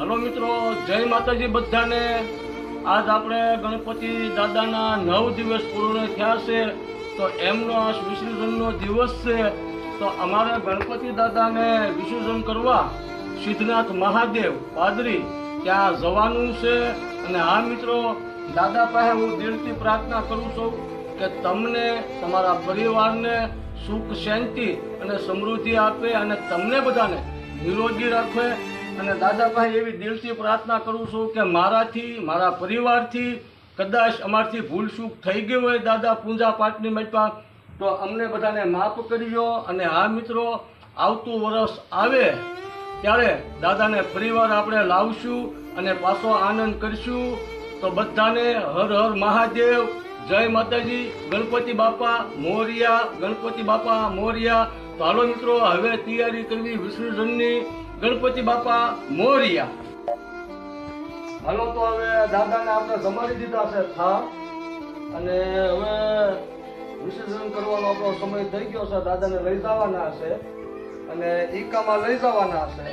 Hello મિત્રો, જય માતાજી બધાને. આજ આપણે ગણપતિ દાદાના નવ દિવસ પૂર્ણ થયા છે, તો એમનો આ વિસર્જનનો દિવસ છે. તો અમારે ગણપતિ દાદાને વિસર્જન કરવા સિદ્ધનાથ મહાદેવ પાદરી ત્યાં જવાનું છે. અને આ મિત્રો, દાદા પાસે હું દિલથી પ્રાર્થના કરું છું કે તમને, તમારા પરિવારને સુખ, શાંતિ અને સમૃદ્ધિ આપે અને તમને બધાને નિરોગી રાખે. અને દાદાભાઈ એવી દિલથી પ્રાર્થના કરું છું કે મારાથી, મારા પરિવારથી કદાચ અમારથી ભૂલ ચૂક થઈ ગઈ હોય દાદા પૂજા પાઠની મટપા તો અમને બધાને માફ કરજો અને હા મિત્રો, આવતું વરસ આવે ત્યારે દાદાને ફરીવાર આપણે લાવશું અને પાછો આનંદ કરશું. તો બધાને હર હર મહાદેવ, જય માતાજી, ગણપતિ બાપા મોરિયા, ગણપતિ બાપા મોરિયા. તો હાલો મિત્રો, હવે તૈયારી કરવી વિસર્જનની. ગણપતિ બાપા મોરિયા. હાલો તો હવે દાદાને આપણે જમાડી દીધા છે થા અને હવે વિસર્જન કરવાનો આપણો સમય થઈ ગયો છે. દાદાને લઈ જવાના છે. અને ઈકામાં લઈ જવાના છે.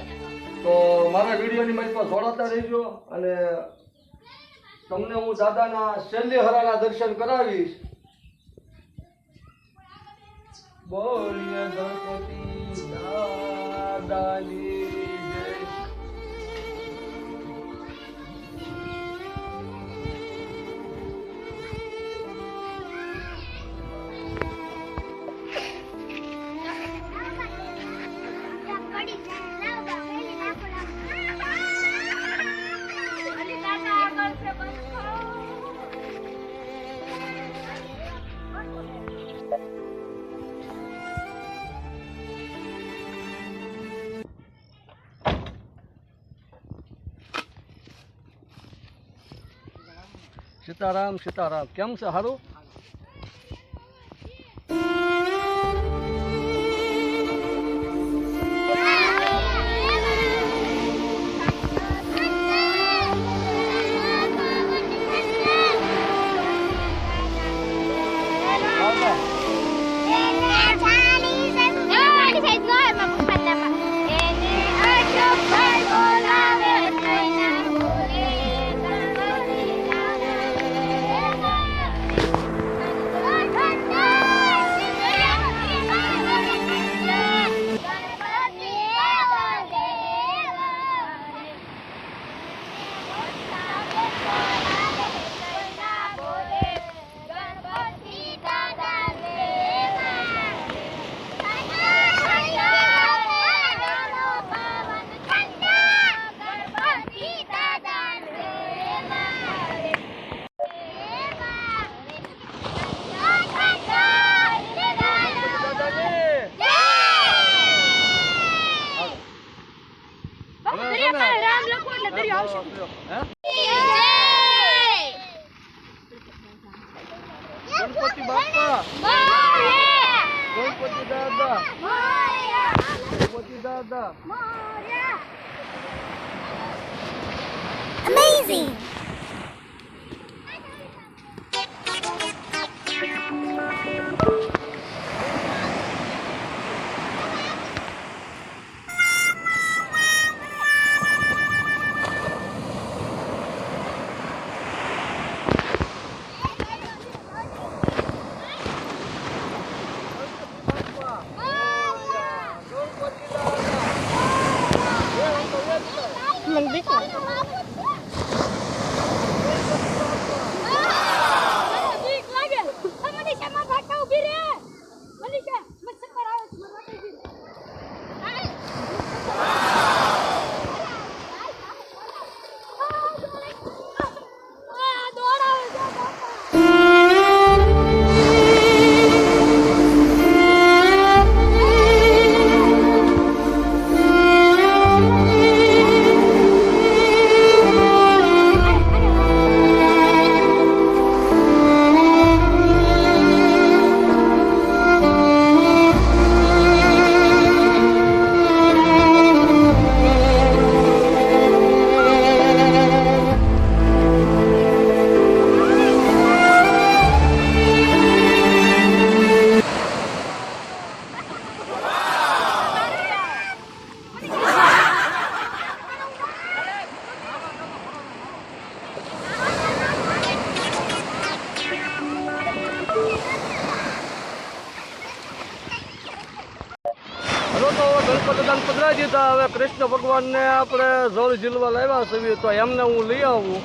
તો મારા વિડીયોની માહિતી જોડાતા રહેજો. અને તમને હું દાદાના શૈલ્ય હરાના દર્શન કરાવીશ. બોલીએ ગણપતિ દાદાની સીતારામ સીતારામ. કેમ છે સારું? લખો એટલે દરિયો આવશે હે? ગણપતિ બાપા ગણપતિ દાદા ગણપતિ દાદા Amazing! તો પધરાજી દીધા. હવે કૃષ્ણ ભગવાનને આપણે જળ ઝીલવા લાવ્યા છીએ તો એમને હું લઈ આવું.